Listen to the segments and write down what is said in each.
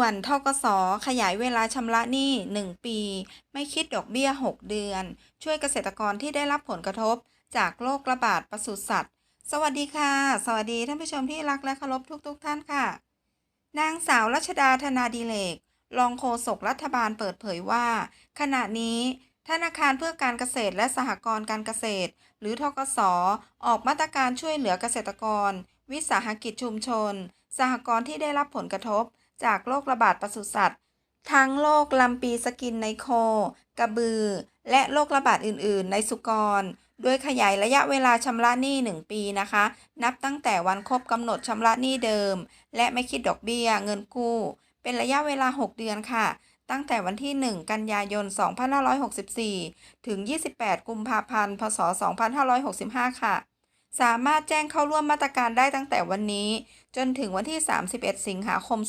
ส่วนทกสขยายเวลาชำระหนี้ 1 ปี ไม่คิดดอกเบี้ย 6 เดือน ช่วยเกษตรกรที่ได้รับผลกระทบ จากโรคระบาดปศุสัตว์ สวัสดีค่ะ สวัสดีท่านผู้ชมที่รักและเคารพทุกๆทท่านค่ะ นางสาวรัชดาธนาดิเลก รองโฆษกรัฐบาลเปิดเผยว่า ขณะนี้ธนาคารเพื่อการเกษตรและสหกรณ์การเกษตร หรือทกสออกมาตรการช่วยเหลือเกษตรกร วิสาหกิจชุมชน สหกรณ์ที่ได้รับผลกระทบ จากโรคระบาดปศุสัตว์ ทั้งโรคลำปีสกินในโค กระบือ และโรคระบาดอื่น ๆ ในสุกร โดยขยายระยะเวลาชำระหนี้ 1 ปีนะคะ นับตั้งแต่วันครบกำหนดชำระหนี้เดิม และไม่คิดดอกเบี้ยเงินกู้ เป็นระยะเวลา 6 เดือนค่ะตั้งแต่วันที่ 1 กันยายน 2564 ถึง 28 กุมภาพันธ์ พศ 2565 ค่ะ สามารถแจ้งเข้าร่วมมาตรการได้ตั้งแต่วันนี้ จนถึงวันที่ 31 สิงหาคม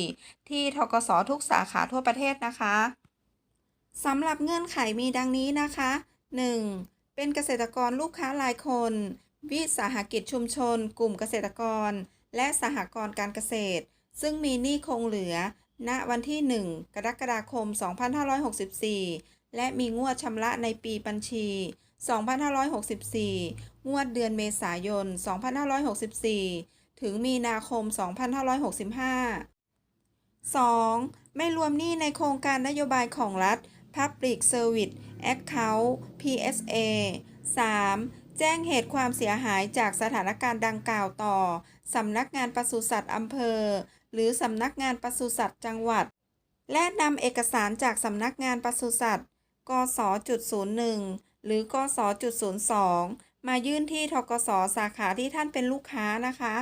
2564 ที่ทกสทุกสาขาทั่วประเทศนะคะสำหรับเงื่อนไขมีดังนี้นะคะ 1. เป็นเกษตรกรลูกค้ารายคน วิสาหกิจชุมชน กลุ่มเกษตรกร และสหกรณ์การเกษตร ซึ่งมีหนี้คงเหลือ ณ วันที่ 1 กรกฎาคม 2564 และมีงวดชำระในปีบัญชี 2564 งวดเดือนเมษายน 2564 ถึงมีนาคม 2565 2. ไม่รวมหนี้ในโครงการนโยบายของรัฐ Public Service Account PSA 3. แจ้งเหตุความเสียหายจากสถานการณ์ดังกล่าวต่อ สำนักงานปศุสัตว์อำเภอ หรือสำนักงานปศุสัตว์จังหวัด และนำเอกสารจากสำนักงานปศุสัตว์กศจุด01 หรือกศจุด02 มายื่นที่ทกสสาขาที่ท่านเป็นลูกค้านะคะ